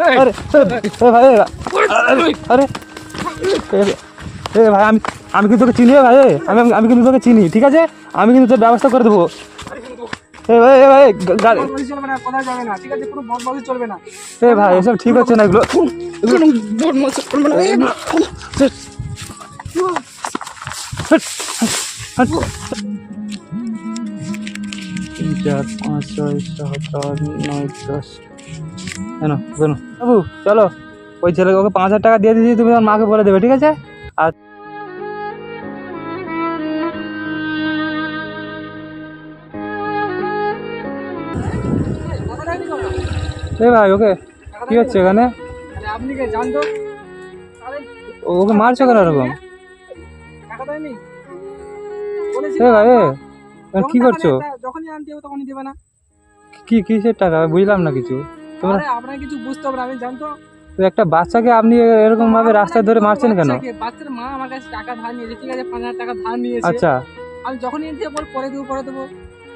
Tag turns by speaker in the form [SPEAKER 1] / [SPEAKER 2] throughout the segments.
[SPEAKER 1] আরে ভাই আরে এ, ভাই আমি আমি কিন্তু তোকে চিনি ভাই? আমি আমি কিন্তু তোকে চিনি ঠিক আছে? আমি কিন্তু তোর ব্যবস্থা করে দেবো। এ ভাই এ ভাই গাড়ি
[SPEAKER 2] চলবে না কোথায় যাবে না ঠিক আছে? কোনো বদমাশি চলবে না।
[SPEAKER 1] এ ভাই এসব ঠিক হচ্ছে না এগুলো।
[SPEAKER 2] কোনো বদমাশি চলবে না।
[SPEAKER 1] এগুলো হাট, হাট। তিন চার পাঁচ ছয় সাত আট নয় দশ। কেন কেন বাবু চলো। ওই ছেলেকে ওকে পাঁচ হাজার টাকা দিয়ে দিয়েছি তুমি আমার মাকে বলে দেবে ঠিক আছে? আর এ ভাই ওকে কি হচ্ছে এখানে?
[SPEAKER 2] আপনি কে
[SPEAKER 1] ওকে মারছো কেন এরকম? ভাই কি করছ?
[SPEAKER 2] যখনই আনতে হবে তখনই দেবে না।
[SPEAKER 1] কি কিসের টাকা? বুঝলাম না কিছু। তোমরা
[SPEAKER 2] আরে আপনার কিছু বুঝতে আমি জানতো।
[SPEAKER 1] তো একটা বাচ্চাকে আপনি এরকম ভাবে রাস্তায় ধরে মারছেন কেন?
[SPEAKER 2] বাচ্চার মা আমার কাছে টাকা ধার নিয়েছে ঠিক আছে পাঁচ হাজার টাকা ধার নিয়েছে।
[SPEAKER 1] আচ্ছা।
[SPEAKER 2] আমি যখনই এনতে বল পরে দেবো পরে দেবো।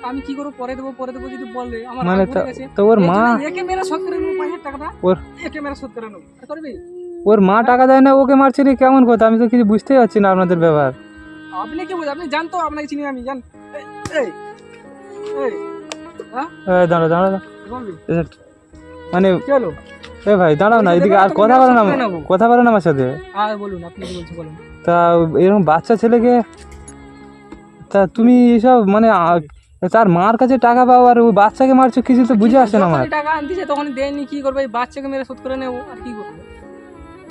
[SPEAKER 2] আমি কি করব পরে দেবো পরে দেবো যদি বলে আমার
[SPEAKER 1] মানে তা-
[SPEAKER 2] হয়ে
[SPEAKER 1] ওর মা
[SPEAKER 2] একে মেরে শোধ করে নেব পাঁচ হাজার টাকাটা
[SPEAKER 1] ওর-
[SPEAKER 2] একে মেরে শোধ করে নেব। করবি?
[SPEAKER 1] ওর মা টাকা দেয় না ওকে মারছে রে কেমন কথা? আমি তো কিছু বুঝতেই পারছি না আপনাদের ব্যবহার
[SPEAKER 2] আপনি কি বুঝ আপনি জানতো আপনাকে চিনি আমি জান। এই, এই এই
[SPEAKER 1] দাঁড়া দাঁড়া দাঁড়া। মানে
[SPEAKER 2] হলো
[SPEAKER 1] এ ভাই দাঁড়াও না এদিকে আর কথা বলো না কথা বলো না আমার সাথে।
[SPEAKER 2] আর বলুন আপনি কি বলছেন বলুন।
[SPEAKER 1] তা এরকম বাচ্চা ছেলেকে তা তুমি এসব মানে তার মার কাছে টাকা পাও আর ওই বাচ্চাকে মারছো কিছু তো বুঝে আসছে না আমার।
[SPEAKER 2] টাকা আনতেছে তখন দেয়নি কি করবে? এই বাচ্চাকে মেরে শোধ করে নেব আর কি করব?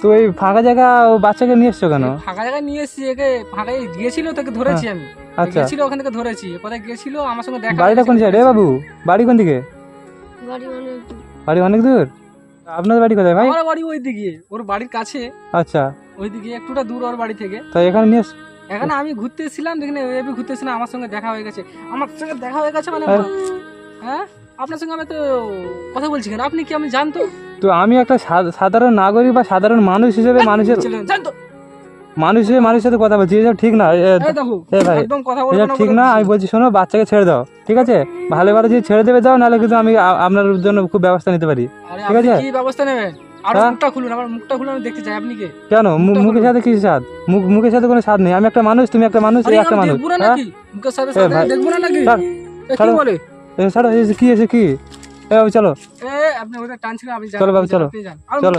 [SPEAKER 1] তো এই ফাঁকা জায়গা ও বাচ্চাকে নিয়ে এসছো কেন?
[SPEAKER 2] ফাঁকা জায়গায় নিয়ে এসেছি একে ফাঁকায় গিয়েছিল তাকে ধরেছি আমি।
[SPEAKER 1] আচ্ছা।
[SPEAKER 2] গেছিল ওখান থেকে ধরেছি কোথায় গেছিল আমার সঙ্গে দেখা
[SPEAKER 1] বাড়িটা কোন। সাইডে বাবু বাড়ি কোন দিকে?
[SPEAKER 3] বাড়ি।
[SPEAKER 1] বাড়ি অনেক দূর? আপনাদের বাড়ি কোথায় ভাই?
[SPEAKER 2] আমার বাড়ি ওই দিকে ওর বাড়ির কাছে।
[SPEAKER 1] আচ্ছা।
[SPEAKER 2] ওই দিকে একটুটা দূর ওর বাড়ি থেকে।
[SPEAKER 1] তো এখানে নিয়ে
[SPEAKER 2] এখানে আমি ঘুরতে এসেছিলাম যেখানে এবি ঘুরতে এসেছিলাম আমার সঙ্গে দেখা হয়ে গেছে। আমার সঙ্গে দেখা হয়ে গেছে মানে হ্যাঁ। আপনার সঙ্গে আমি তো কথা বলছি কেন? আপনি কি আমি জানতো?
[SPEAKER 1] তো আমি একটা সাধারণ নাগরিক বা সাধারণ মানুষ হিসেবে মানুষের
[SPEAKER 2] জানতো?
[SPEAKER 1] মানুষ মানুষের সাথে কথা বলছি এসব ঠিক না ঠিক না আমি বলছি শোনো বাচ্চাকে ছেড়ে দাও ঠিক আছে? ভালো ভালো যদি ছেড়ে দেবে দাও নাহলে কিন্তু আমি আপনার জন্য খুব ব্যবস্থা নিতে পারি ঠিক আছে?
[SPEAKER 2] ব্যবস্থা নেবেন?
[SPEAKER 1] হ্যাঁ? কেন? মুখের সাথে কি স্বাদ? মুখ মুখের সাথে কোনো স্বাদ নেই আমি একটা মানুষ তুমি একটা মানুষ একটা মানুষ হ্যাঁ? ছাড়, ছাড়ো।
[SPEAKER 2] কি
[SPEAKER 1] এসে কি? চলো। চলো বাবু, চলো। চলো।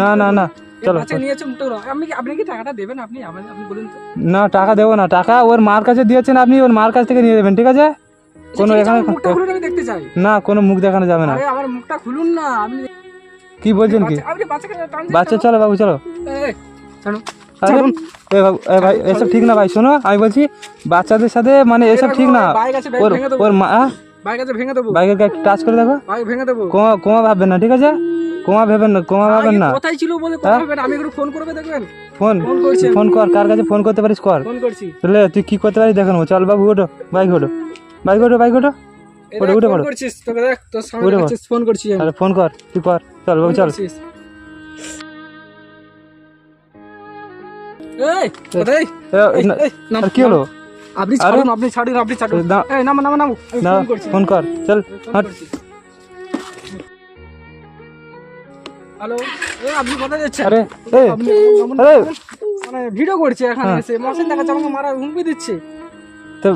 [SPEAKER 1] না না না। চলো,
[SPEAKER 2] বাচ্চা নিয়েছে মুখটা খুলুন। আপনি কি- টাকাটা দেবেন আপনি? আপনি বলুন তো।
[SPEAKER 1] না টাকা দেবো না। টাকা ওর মার কাছে দিয়েছেন আপনি ওর মার কাছ থেকে নিয়ে দেবেন ঠিক আছে? কোনো এখানে
[SPEAKER 2] দেখতে চাই।
[SPEAKER 1] না কোনো মুখ দেখানো যাবে না।
[SPEAKER 2] আমার মুখটা খুলুন না আপনি
[SPEAKER 1] কি বলছেন কি?
[SPEAKER 2] বাচ্চা-?
[SPEAKER 1] চলো। বাবু চলো। ভাই এসব ঠিক না ভাই শোনো আমি বলছি বাচ্চাদের সাথে মানে এসব ঠিক না। ওর ওর মা
[SPEAKER 2] বাইক আছে ভেঙে দেবো।
[SPEAKER 1] বাইকের টাচ করে দেখো।
[SPEAKER 2] বাইক ভেঙে দেবো।
[SPEAKER 1] কোমা কোমা ভাববেন না ঠিক আছে? কোমা ভেবেন না কোমা ভাবেন না।
[SPEAKER 2] কোথায় ছিল বলে কথা
[SPEAKER 1] হ্যাঁ?
[SPEAKER 2] আমি একটু ফোন করবে দেখবেন?
[SPEAKER 1] ফোন
[SPEAKER 2] ফোন করছি। আমি।
[SPEAKER 1] ফোন কর কার কাছে ফোন করতে পারিস কর।
[SPEAKER 2] ফোন করছি।
[SPEAKER 1] তাহলে তুই কি করতে পারিস দেখে চল বাবু ওঠো বাইক ওঠো। বাইক ওঠো বাইক ওঠো।
[SPEAKER 2] এই
[SPEAKER 1] ওটা উঠে
[SPEAKER 2] ফোন
[SPEAKER 1] পড়ো।
[SPEAKER 2] করছিস তোকে দেখ তোর সামনে
[SPEAKER 1] উঠে
[SPEAKER 2] ফোন।
[SPEAKER 1] ফোন কর তুই কর। চল বাবু চল।
[SPEAKER 2] এই, কোথায়?
[SPEAKER 1] কি হলো।
[SPEAKER 2] আপনি? ছাড়ুন আপনি ছাড়ুন আপনি ছাড়ুন।
[SPEAKER 1] না।
[SPEAKER 2] এই নামো নামো নামো।
[SPEAKER 1] না
[SPEAKER 2] ফোন
[SPEAKER 1] কর। চল হাট।
[SPEAKER 2] হ্যালো এ, আপনি কোথায় যাচ্ছেন?
[SPEAKER 1] আরে
[SPEAKER 2] মানে ভিডিও করছে এখানে
[SPEAKER 1] হ্যাঁ।
[SPEAKER 2] এসে। মশিন দেখাচ্ছে আমাকে মারা হুমকি দিচ্ছে।
[SPEAKER 1] তো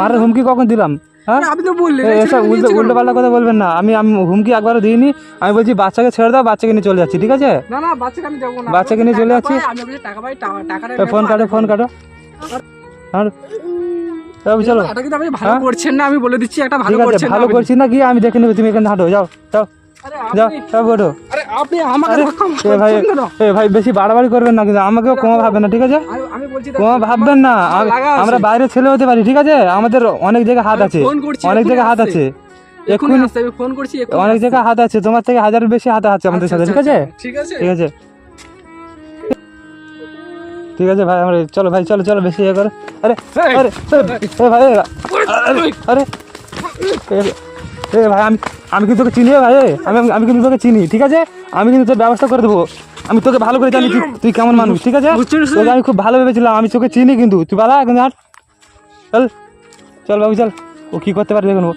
[SPEAKER 1] মারার হুমকি কখন দিলাম? হ্যাঁ?
[SPEAKER 2] আপনি তো বললেন
[SPEAKER 1] এসব উল্টো
[SPEAKER 2] নিয়েছে
[SPEAKER 1] উল্টো পাল্টা কথা বলবেন না। আমি আমি হুমকি একবারও দিইনি। আমি বলছি বাচ্চাকে ছেড়ে দাও বাচ্চাকে নিয়ে চলে যাচ্ছি ঠিক আছে?
[SPEAKER 2] না না বাচ্চাকে আমি যাব না।
[SPEAKER 1] বাচ্চাকে নিয়ে চলে যাচ্ছি।
[SPEAKER 2] টাকা
[SPEAKER 1] ফোন কাটো ফোন কাটো। আর চলো।
[SPEAKER 2] এটা কিন্তু আপনি ভালো
[SPEAKER 1] হ্যাঁ?
[SPEAKER 2] করছেন না আমি বলে দিচ্ছি একটা ভালো করছেন
[SPEAKER 1] ভালো
[SPEAKER 2] আপনি।
[SPEAKER 1] করছি না কি আমি দেখে নেব তুমি এখানে হাঁটো যাও যাও। যাও
[SPEAKER 2] আপনি
[SPEAKER 1] ওঠো
[SPEAKER 2] আরে আপনি আমাকে
[SPEAKER 1] এ ভাই এ ভাই বেশি বাড়াবাড়ি করবেন না কিন্তু আমাকেও কমা ভাববেন না ঠিক আছে? কমা ভাববেন না
[SPEAKER 2] আমার আছে।
[SPEAKER 1] বাইরে ছেলে হতে পারি ঠিক আছে? আমাদের অনেক জায়গায় হাত আছে। অনেক জায়গায় হাত আছে।
[SPEAKER 2] এক্ষুনি ফোন করছি
[SPEAKER 1] অনেক। জায়গায় হাত আছে তোমার থেকে হাজারের বেশি হাত আছে আমাদের
[SPEAKER 2] আচ্ছা,
[SPEAKER 1] সাথে ঠিক
[SPEAKER 2] আচ্ছা,
[SPEAKER 1] আছে
[SPEAKER 2] আচ্ছা, ঠিক আছে।
[SPEAKER 1] ঠিক আছে। ঠিক আছে ভাই আমরা চলো ভাই চলো চলো বেশি ইয়ে করো। আরে আরে ভাই আরে ভাই আমি আমি কিন্তু তোকে চিনি ভাই আমি আমি কিন্তু তোকে চিনি ঠিক আছে? আমি কিন্তু তোর ব্যবস্থা করে দেবো। আমি তোকে ভালো করে জানি তুই কেমন মানুষ ঠিক আছে? তোকে আমি খুব ভালো ভেবেছিলাম আমি তোকে চিনি কিন্তু তুই বালা এখন আর। চল চল বাবু চল। ও কী করতে পারে দেখুন ও।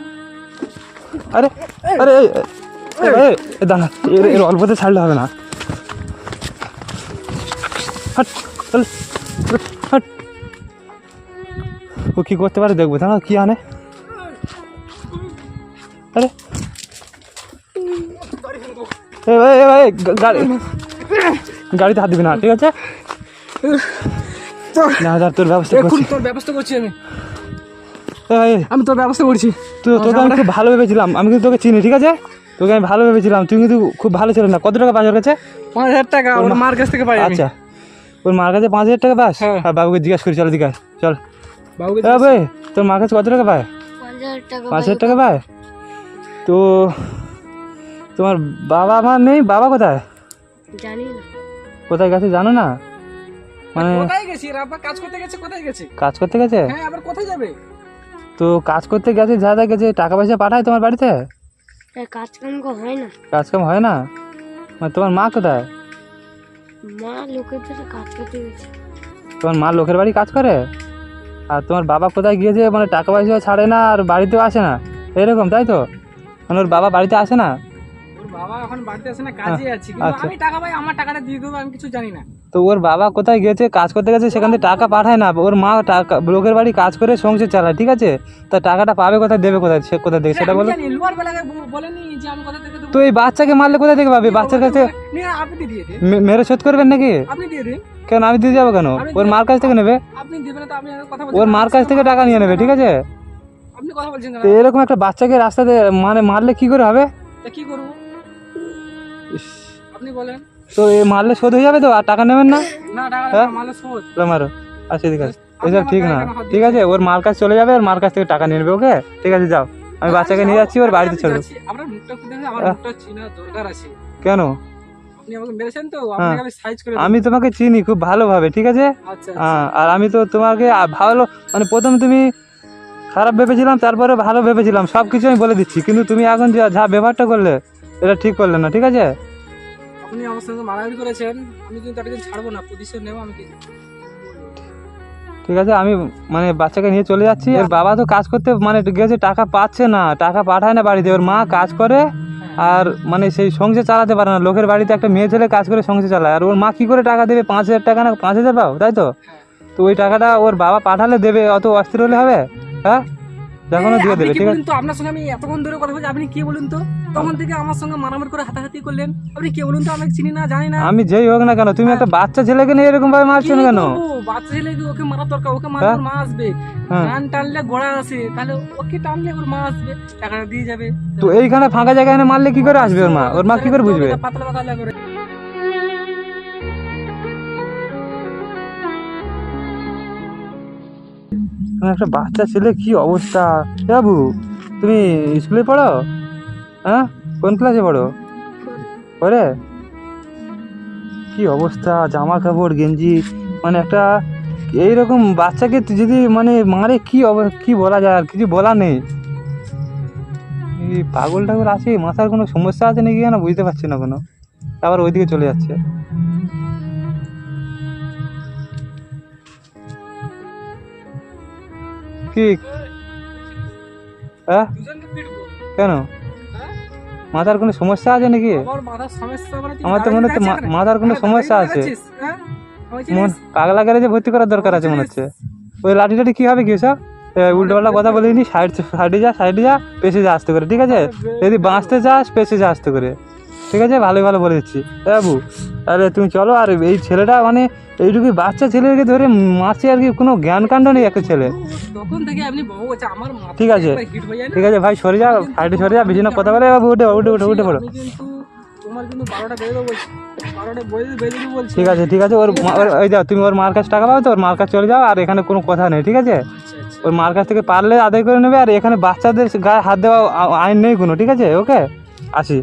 [SPEAKER 1] আরে আরে দাঁড়া এর এর অল্পতে ছাড়লে হবে না। হাট। চল হাট ও কি করতে পারে দেখব দাঁড়া কি আনে? আরে। এ ভাই ভাই গাড়ি গাড়িতে হাত দিবি না ঠিক আছে? না দাঁড়া তোর ব্যবস্থা করছি।
[SPEAKER 2] তোর ব্যবস্থা করছি আমি। আমি তোর ব্যবস্থা করছি।
[SPEAKER 1] তো তোকে আমি খুব ভালো ভেবেছিলাম আমি কিন্তু তোকে চিনি ঠিক আছে? তোকে আমি ভালো ভেবেছিলাম তুই কিন্তু খুব ভালো ছিল না। কত টাকা পাঁচ ওর কাছে?
[SPEAKER 2] পাঁচ হাজার টাকা মার কাছ থেকে পাই
[SPEAKER 1] আচ্ছা। ওর মার কাছে পাঁচ হাজার টাকা পাস?
[SPEAKER 2] হ্যাঁ।
[SPEAKER 1] আর বাবুকে জিজ্ঞাসা করি চল দিকে চল। বাবু তোর মার কাছে কত টাকা পায়?
[SPEAKER 3] পাঁচ হাজার টাকা
[SPEAKER 1] পায়? তো তোমার বাবা মা নেই? বাবা কোথায়?
[SPEAKER 3] জানি না।
[SPEAKER 1] কোথায় গেছে জানো না? মানে
[SPEAKER 2] কোথায় গেছি? রাব্বা কাজ করতে গেছে কোথায় গেছে?
[SPEAKER 1] কাজ করতে গেছে?
[SPEAKER 2] হ্যাঁ আবার কোথায় যাবে?
[SPEAKER 1] তো কাজ করতে গেছে যা যা গেছে টাকা পয়সা পাঠায় তোমার বাড়িতে?
[SPEAKER 3] তাই কাজ কাম হয় না।
[SPEAKER 1] কাজ কাম হয় না? মানে তোমার মা কোথায়?
[SPEAKER 3] মা লোকের বাড়ি কাজ করতে গেছে।
[SPEAKER 1] তোমার মা লোকের বাড়ি কাজ করে? আর তোমার বাবা কোথায় গিয়েছে? মানে টাকা পয়সা ছাড়ে না আর বাড়িতেও আসে না। এরকম তাই তো? মানে ওর বাবা বাড়িতে আসে না?
[SPEAKER 2] ওর বাবা এখন বাড়িতে আসে না কাজে আছে। কিন্তু
[SPEAKER 1] আচ্ছা।
[SPEAKER 2] আমি টাকা পাই আমার টাকাটা দিয়ে দেবো আমি কিছু জানি না।
[SPEAKER 1] তো ওর বাবা কোথায় গেছে কাজ করতে গেছে সেখান থেকে টাকা পাঠায় না। ওর মা টাকা লোকের বাড়ি কাজ করে সংসার চালায় ঠিক আছে? তা টাকাটা পাবে কোথায় দেবে কোথায় সে কোথায় থেকে সেটা বলো।
[SPEAKER 2] দেবো
[SPEAKER 1] তো এই বাচ্চাকে মারলে কোথায় থেকে পাবে? বাচ্চার কাছে মেরে শোধ করবেন নাকি? কেন আমি দিয়ে যাব কেন? ওর মার কাছ থেকে নেবে? ওর মার কাছ থেকে টাকা নিয়ে নেবে ঠিক আছে? তো এরকম একটা বাচ্চাকে রাস্তাতে মানে মারলে কি করে হবে?
[SPEAKER 2] কি করব? আপনি বলেন।
[SPEAKER 1] তো এ মারলে শোধ হয়ে যাবে তো? আর টাকা নেবেন না? হ্যাঁ? মারো। আচ্ছা ঠিক আছে। এসব ঠিক না। ঠিক আছে ওর মার কাছে চলে যাবে আর মার কাছ থেকে টাকা নিয়ে নেবে ওকে? ঠিক আছে যাও। আমি বাচ্চাকে নিয়ে যাচ্ছি ওর বাড়িতে চলে হ্যাঁ। কেন? হ্যাঁ।
[SPEAKER 2] আমি
[SPEAKER 1] তোমাকে চিনি খুব ভালোভাবে ঠিক আছে?
[SPEAKER 2] আচ্ছা
[SPEAKER 1] হ্যাঁ, আর আমি তো তোমাকে ভালো মানে প্রথম তুমি খারাপ ভেবেছিলাম তারপরে ভালো ভেবেছিলাম সব কিছু আমি বলে দিচ্ছি। কিন্তু তুমি এখন যা যা ব্যবহারটা করলে এটা ঠিক করলে না ঠিক আছে?
[SPEAKER 2] আপনি আমার সঙ্গে মারামারি করেছেন আমি কিন্তু তাকে ছাড়বো না প্রতিশোধ নেব আমি। কিন্তু
[SPEAKER 1] ঠিক আছে আমি মানে বাচ্চাকে নিয়ে চলে যাচ্ছি আর বাবা তো কাজ করতে মানে গেছে টাকা পাচ্ছে না টাকা পাঠায় না বাড়িতে ওর মা কাজ করে আর মানে সেই সংসার চালাতে পারে না লোকের বাড়িতে একটা মেয়ে ছেলে কাজ করে সংসার চালায় আর ওর মা কি করে টাকা দেবে পাঁচ হাজার টাকা না পাঁচ হাজার পাও তাই তো? তো ওই টাকাটা ওর বাবা পাঠালে দেবে অত অস্থির হলে হবে? হ্যাঁ? যখন দিয়ে দেবে ঠিক আছে?
[SPEAKER 2] তো? আপনার সঙ্গে আমি এতক্ষণ ধরে কথা বলছি আপনি কি বলুন তো? তখন থেকে আমার সঙ্গে মারামারি করে হাতাহাতি করলেন। আপনি কে বলুন তো? আমি চিনি না জানি না।
[SPEAKER 1] আমি যেই হোক না কেন তুমি একটা বাচ্চা ছেলেকে নিয়ে এরকম ভাবে মারছো না কেন?
[SPEAKER 2] বাচ্চা ছেলে কি ওকে মারা দরকার ওকে মারা
[SPEAKER 1] হ্যাঁ?
[SPEAKER 2] মা আসবে।
[SPEAKER 1] হ্যাঁ।
[SPEAKER 2] গান টানলে গোড়া আসে তাহলে ওকে টানলে ওর মা আসবে টাকাটা দিয়ে যাবে।
[SPEAKER 1] তো এইখানে ফাঁকা জায়গায় এনে মারলে কি করে আসবে ওর মা? ওর মা কি করে বুঝবে?
[SPEAKER 2] পাতলা পাতলা করে
[SPEAKER 1] একটা বাচ্চা ছেলে, কি অবস্থা? বাবু, তুমি স্কুলে পড়ো? হ্যাঁ? কোন ক্লাসে পড়ো? পরে কি অবস্থা? জামা কাপড় গেঞ্জি মানে একটা এইরকম বাচ্চাকে যদি মানে মারে, কি কি বলা যায় আর কিছু বলা নেই। পাগল টাগল আছে? মাথার কোনো সমস্যা আছে নাকি কেন বুঝতে পারছি না কোনো। আবার ওইদিকে চলে যাচ্ছে। কি? হ্যাঁ কেন? মাথার কোনো সমস্যা আছে নাকি?
[SPEAKER 2] আমার মানে
[SPEAKER 1] তো মনে হচ্ছে মাথার কোনো সমস্যা আছে।
[SPEAKER 2] হ্যাঁ?
[SPEAKER 1] মন পাগলা গ্যারেজে ভর্তি করার দরকার আছে মনে হচ্ছে। ওই লাঠি টাঠি কি হবে কি সব? উল্টো পাল্টা কথা বলিনি সাইড সাইডে যা সাইডে যা পেছে যা আসতে করে ঠিক আছে? যদি বাঁচতে চাস পেছে যা আসতে করে। ঠিক আছে ভালোই ভালো বলে দিচ্ছি। বাবু আরে তুমি চলো আর এই ছেলেটা মানে এইটুকু বাচ্চা ছেলেকে ধরে মারছে আর কি কোনো জ্ঞান কাণ্ড নেই একটা ছেলে। ঠিক আছে। ঠিক আছে ভাই সরে যা সাইডে সরে যা বেশি না কথা বলে বাবু উঠে উঠে উঠে উঠে পড়ো। ঠিক আছে ঠিক আছে ওর ওই যাও তুমি ওর মার কাছে টাকা পাবে তো ওর মার কাছে চলে যাও আর এখানে কোনো কথা নেই ঠিক আছে?
[SPEAKER 2] আচ্ছা আচ্ছা।
[SPEAKER 1] ওর মার কাছ থেকে পারলে আদায় করে নেবে আর এখানে বাচ্চাদের গায়ে হাত দেওয়া আইন নেই কোনো ঠিক আছে? ওকে? আসি।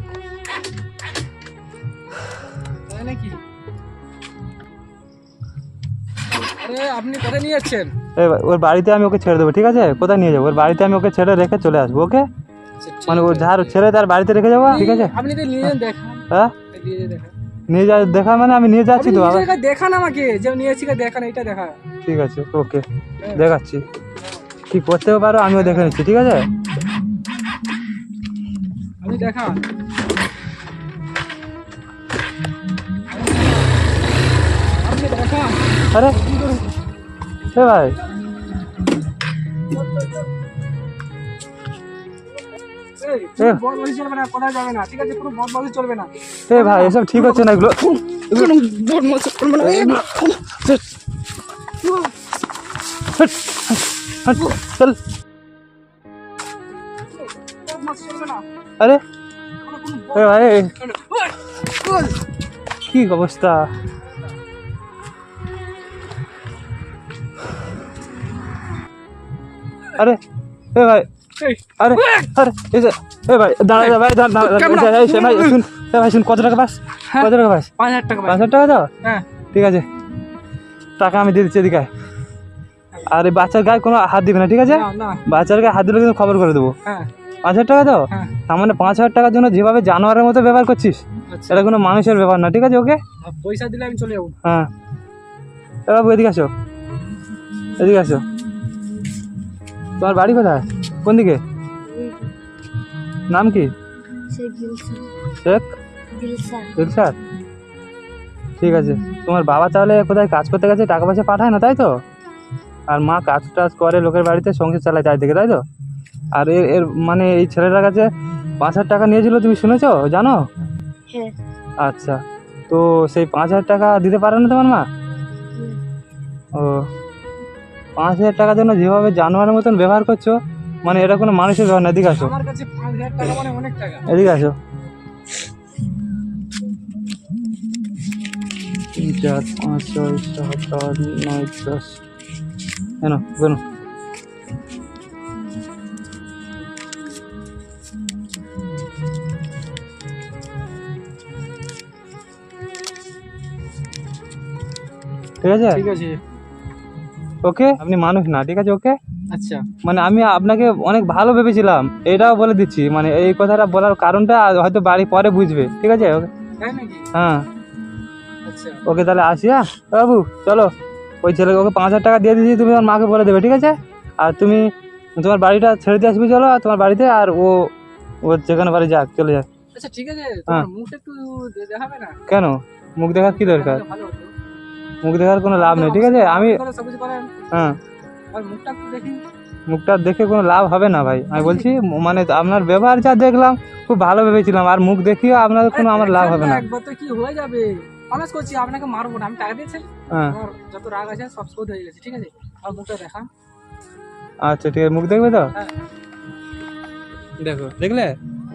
[SPEAKER 2] আপনি কোথায় নিয়ে যাচ্ছেন?
[SPEAKER 1] ওর বাড়িতে আমি ওকে ছেড়ে দেবো ঠিক আছে? কোথায় নিয়ে যাব? ওর বাড়িতে আমি ওকে ছেড়ে রেখে চলে আসব ওকে?
[SPEAKER 2] আচ্ছা,
[SPEAKER 1] মানে ওর। যার ছেড়ে তার বাড়িতে রেখে যাব ঠিক আছে?
[SPEAKER 2] আপনি তো নিয়ে যান দেখান
[SPEAKER 1] হ্যাঁ? নিয়ে যা দেখা মানে আমি নিয়ে যাচ্ছি তো
[SPEAKER 2] দেখান আমাকে যে নিয়েছি কা দেখান এটা দেখা।
[SPEAKER 1] ঠিক আছে ওকে। দেখাচ্ছি। কি করতেও পারো আমিও দেখে নিচ্ছি ঠিক আছে?
[SPEAKER 2] আপনি দেখান। চলবে না।
[SPEAKER 1] এ ভাই এসব ঠিক হচ্ছে না এগুলো। চল। আরে ভাই কি অবস্থা? আরে এ ভাই আরে আরে এই যে এ ভাই দাঁড়া ভাই দাঁড়া এই ভাই শুন এ ভাই শুন কত টাকা পাস?
[SPEAKER 2] হ্যাঁ।
[SPEAKER 1] কত টাকা পাস?
[SPEAKER 2] পাঁচ হাজার টাকা
[SPEAKER 1] পাঁচ হাজার টাকা দাও
[SPEAKER 2] হ্যাঁ।
[SPEAKER 1] ঠিক আছে। টাকা আমি দিয়ে দিচ্ছি এদিকে। আর এই বাচ্চার গায়ে কোনো হাত দিবে না ঠিক আছে? বাচ্চার গায়ে হাত দিলে কিন্তু খবর করে দেবো।
[SPEAKER 2] হ্যাঁ।
[SPEAKER 1] পাঁচ হাজার টাকা দাও
[SPEAKER 2] হ্যাঁ।
[SPEAKER 1] তার মানে পাঁচ হাজার টাকার জন্য যেভাবে জানোয়ারের মতো ব্যবহার করছিস
[SPEAKER 2] আচ্ছা।
[SPEAKER 1] এটা কোনো মানুষের ব্যাপার না ঠিক আছে ওকে?
[SPEAKER 2] পয়সা দিলে আমি চলে যাব।
[SPEAKER 1] হ্যাঁ। এ বাবু এদিকে আসো। এদিকে আসো। তোমার বাড়ি কোথায়? কোন দিকে? নাম কি? শেখ? ঠিক আছে। তোমার বাবা তাহলে কোথায় কাজ করতে গেছে? টাকা পয়সা পাঠায় না তাই তো? আর মা কাজ টাজ করে লোকের বাড়িতে সংসার চালায় তাই থেকে তাই তো? আর এর এর মানে এই ছেলেটার কাছে পাঁচ হাজার টাকা নিয়েছিল তুমি শুনেছো? জানো?
[SPEAKER 3] হ্যাঁ।
[SPEAKER 1] আচ্ছা। তো সেই পাঁচ হাজার টাকা দিতে পারে না তোমার মা? ও পাঁচ হাজার টাকার জন্য যেভাবে জানোয়ারের মতন ব্যবহার করছ মানে এটা কোনো মানুষের ব্যবহার না। এদিকে আসো।
[SPEAKER 2] মানে
[SPEAKER 1] এদিকে আসো। তিন চার পাঁচ ছয় সাত আট নয় দশ। কেন কেন ঠিক আছে?
[SPEAKER 2] ঠিক আছে।
[SPEAKER 1] ওকে? আপনি মানুষ না ঠিক আছে ওকে?
[SPEAKER 2] আচ্ছা।
[SPEAKER 1] মানে আমি আপনাকে অনেক ভালো ভেবেছিলাম এটাও বলে দিচ্ছি মানে এই কথাটা বলার কারণটা হয়তো বাড়ি পরে বুঝবে ঠিক আছে ওকে? হ্যাঁ।
[SPEAKER 2] আচ্ছা।
[SPEAKER 1] ওকে তাহলে আসি হ্যাঁ? বাবু চলো। ওই ছেলেকে ওকে পাঁচ হাজার টাকা দিয়ে দিয়েছি তুমি তোমার মাকে বলে দেবে ঠিক আছে? আর তুমি তোমার বাড়িটা ছেড়ে দিয়ে আসবি চলো আর তোমার বাড়িতে আর ও ও যেখানে বাড়ি যাক চলে যাক।
[SPEAKER 2] আচ্ছা ঠিক আছে
[SPEAKER 1] হ্যাঁ।
[SPEAKER 2] মুখটা একটু দেখাবে না?
[SPEAKER 1] কেন? মুখ দেখার কি দরকার? মুখ দেখার কোনো লাভ নেই ঠিক আছে? আমি হ্যাঁ।
[SPEAKER 2] আর মুখটা দেখি।
[SPEAKER 1] মুখটা দেখে কোনো লাভ হবে না ভাই। আমি বলছি মানে আপনার ব্যবহার যা দেখলাম খুব ভালো ভেবেছিলাম। আর মুখ দেখিও আপনার কোনো আমার লাভ হবে না।
[SPEAKER 2] একবার তো কি হয়ে যাবে? প্রমিস করছি আপনাকে মারবো না। আমি টাকা দিয়েছি।
[SPEAKER 1] হ্যাঁ।
[SPEAKER 2] আমার যত রাগ আছে সব শোধ হয়ে গেছে ঠিক আছে? আর মুখটা দেখা।
[SPEAKER 1] আচ্ছা ঠিক আছে। মুখ দেখবে তো?
[SPEAKER 2] হ্যাঁ।
[SPEAKER 1] দেখো দেখলে?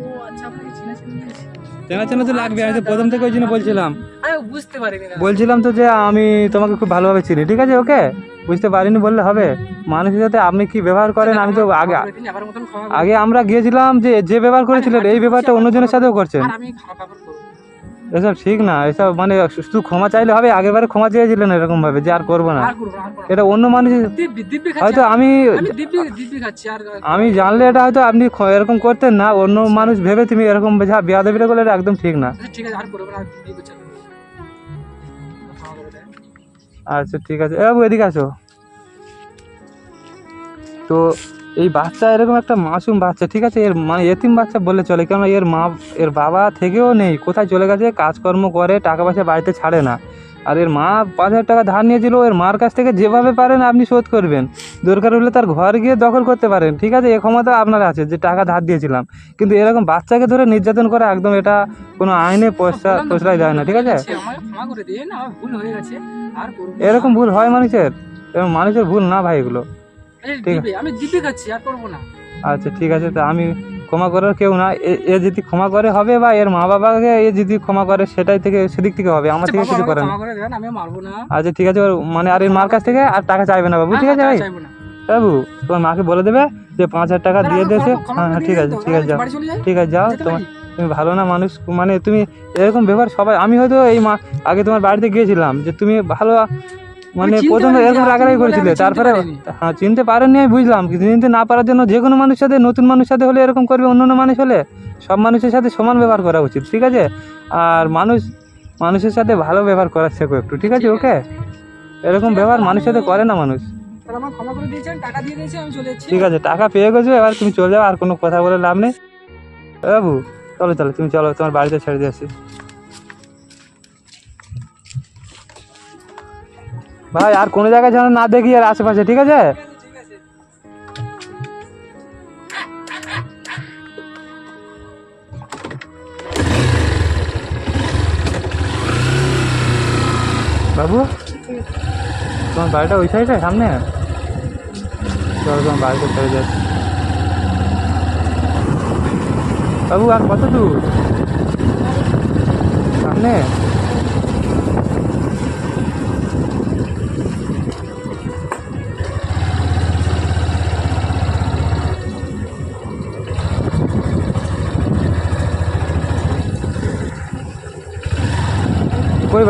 [SPEAKER 2] ও আচ্ছা আপনাকে চিনে চিনে
[SPEAKER 1] চেনা চেনা তো লাগবে আমি তো প্রথম থেকে ওই জন্য বলছিলাম।
[SPEAKER 2] আমি বুঝতে পারিনি না
[SPEAKER 1] বলছিলাম তো যে আমি তোমাকে খুব ভালোভাবে চিনি ঠিক আছে ওকে? বুঝতে পারিনি বললে হবে। মানুষের সাথে আপনি কি ব্যবহার করেন আমি তো আগে আগে আমরা গিয়েছিলাম যে যে ব্যবহার করেছিলেন এই ব্যবহারটা অন্যজনের সাথেও করছেন।
[SPEAKER 2] আমি
[SPEAKER 1] এসব ঠিক না এসব মানে শুধু ক্ষমা চাইলে হবে আগের বারে ক্ষমা চেয়েছিলেন এরকম ভাবে যে আর করব না।
[SPEAKER 2] না, না।
[SPEAKER 1] এটা অন্য মানুষ হয়তো আমি
[SPEAKER 2] আমি
[SPEAKER 1] জানলে এটা হয়তো আপনি এরকম করতেন না অন্য মানুষ ভেবে তুমি এরকম যা বেয়াদবিটা করলে এটা একদম ঠিক না।
[SPEAKER 2] আচ্ছা, ঠিক আছে না।
[SPEAKER 1] আচ্ছা এদিকে আসো। তো এই বাচ্চা এরকম একটা মাসুম বাচ্চা ঠিক আছে? এর মানে এতিম বাচ্চা বললে চলে কেন এর মা এর বাবা থেকেও নেই কোথায় চলে গেছে কাজকর্ম করে টাকা পয়সা বাড়িতে ছাড়ে না। আর এর মা পাঁচ হাজার টাকা ধার নিয়েছিল এর মার কাছ থেকে যেভাবে পারেন আপনি শোধ করবেন। দরকার হলে তার ঘর গিয়ে দখল করতে পারেন ঠিক আছে? এ ক্ষমতা আপনার আছে যে টাকা ধার দিয়েছিলাম। কিন্তু এরকম বাচ্চাকে ধরে নির্যাতন করা একদম এটা কোনো আইনে
[SPEAKER 2] তো,
[SPEAKER 1] প্রশ্রয় দেয় না ঠিক আছে। এরকম ভুল হয় মানুষের? মানুষের ভুল না ভাই এগুলো।
[SPEAKER 2] আমি দিব্যি খাচ্ছি আর করব না।
[SPEAKER 1] আচ্ছা ঠিক আছে তা আমি ক্ষমা করার কেউ না। এ- যদি ক্ষমা করে হবে বা এর মা বাবাকে এ যদি ক্ষমা করে সেটাই থেকে সেদিক থেকে হবে। আমার
[SPEAKER 2] আচ্ছা,
[SPEAKER 1] থেকে কিছু
[SPEAKER 2] আমাকে
[SPEAKER 1] করে না
[SPEAKER 2] ক্ষমা করে দেন আমি মারবো না।
[SPEAKER 1] আচ্ছা ঠিক আছে মানে আর এর মার কাছ থেকে আর টাকা চাইবে না বাবু ঠিক আছে ভাই? বাবু তোমার মাকে বলে দেবে যে পাঁচ হাজার টাকা দিয়ে দিয়েছে হ্যাঁ হ্যাঁ ঠিক আছে ঠিক আছে যাও। ঠিক আছে যাও। তোমার তুমি ভালো না মানুষ মানে তুমি এরকম ব্যবহার সবাই আমি হয়তো এই মা আগে তোমার বাড়িতে গিয়েছিলাম যে তুমি ভালো মানে প্রথমে এরকম রাগারাগি করেছিলে তারপরে হ্যাঁ চিনতে পারেননি আমি বুঝলাম কিন্তু চিনতে না পারার জন্য যে কোনো মানুষের সাথে নতুন মানুষের সাথে হলে এরকম করবে অন্য অন্য মানুষ হলে সব মানুষের সাথে সমান ব্যবহার করা উচিত ঠিক আছে? আর মানুষ মানুষের সাথে ভালো ব্যবহার করার শেখো একটু ঠিক আছে ওকে? এরকম ব্যবহার মানুষের সাথে করে না মানুষ। ঠিক আছে টাকা পেয়ে গেছো এবার তুমি চলে যাও আর কোনো কথা বলে লাভ নেই। বাবু চলো চলো তুমি চলো তোমার বাড়িতে ছেড়ে দিয়ে আসি। ভাই, আর কোনো জায়গায় যেন না দেখি আর আশেপাশে, ঠিক আছে? বাবু, তোমার বাড়িটা ওই সাইডে, সামনে? তোমার বাড়িতে চলে যাচ্ছি বাবু, আর কত দূর? সামনে?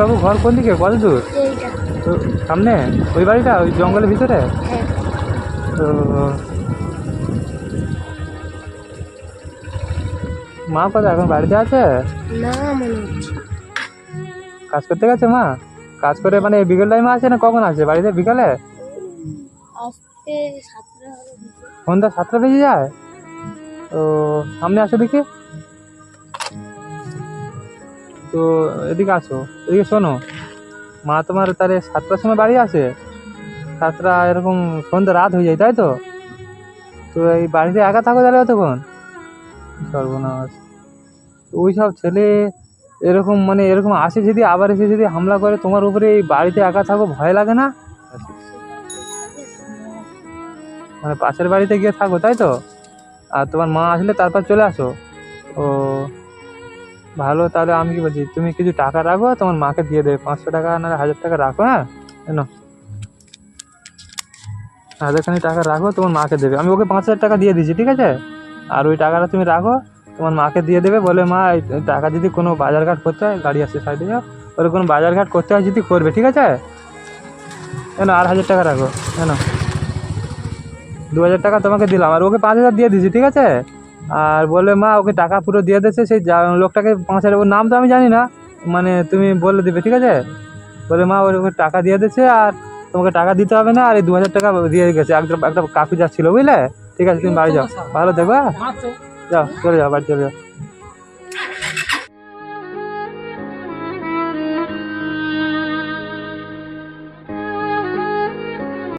[SPEAKER 1] বাবু ঘর কোন দিকে? কত দূর? তো সামনে? ওই বাড়িটা? ওই জঙ্গলের ভিতরে?
[SPEAKER 3] হ্যাঁ।
[SPEAKER 1] তো মা কোথায়? এখন বাড়িতে আছে? কাজ করতে গেছে মা? কাজ করে মানে বিকেল টাইমে আছে না? কখন আছে বাড়িতে বিকালে? সন্ধ্যা সাতটা বেজে যায়? তো সামনে আসো দেখি। তো এদিকে আসো, এদিকে শোনো। মা তোমার তাহলে সাতটার সময় বাড়ি আসে? সাতটা এরকম সন্ধ্যা রাত হয়ে যায়, তাই তো? তো এই বাড়িতে একা থাকো তাহলে তখন সর্বনাশ। ওই সব ছেলে এরকম মানে এরকম আসে যদি, আবার এসে যদি হামলা করে, তোমার উপরে এই বাড়িতে একা থাকো ভয় লাগে না? মানে পাশের বাড়িতে গিয়ে থাকো, তাই তো? আর তোমার মা আসলে তারপর চলে আসো। ও ভালো, তাহলে আমি কি বলছি? তুমি কিছু টাকা রাখো, তোমার মাকে দিয়ে দেবে। পাঁচশো টাকা না হাজার টাকা রাখো হ্যাঁ? না হাজারখানি টাকা রাখো, তোমার মাকে দেবে। আমি ওকে পাঁচ হাজার টাকা দিয়ে দিয়েছি, ঠিক আছে? আর ওই টাকাটা তুমি রাখো, তোমার মাকে দিয়ে দেবে, বলে, মা টাকা যদি কোনো বাজার ঘাট করতে হয়, গাড়ি আসছে সাইডে যাও। ওর কোনো বাজার ঘাট করতে হয়, যদি করবে, ঠিক আছে? কেন আর হাজার টাকা রাখো কেন দু হাজার টাকা তোমাকে দিলাম, আর ওকে পাঁচ হাজার দিয়ে দিয়েছি, ঠিক আছে? আর বলে মা ওকে টাকা পুরো দিয়ে দিয়েছে সেই লোকটাকে পাঁচ হাজার নাম তো আমি জানি না মানে তুমি বলে দিবে ঠিক আছে? বলে মা ওর ওকে টাকা দিয়ে দিচ্ছে আর তোমাকে টাকা দিতে হবে না আর এই দু হাজার টাকা দিয়ে গেছে। একটা একটা কাকু যাচ্ছিল বুঝলে? ঠিক আছে তুমি বাড়ি যাও। ভালো দেখবে হ্যাঁ? যাও চলে যাও বাড়ি চলে যাও।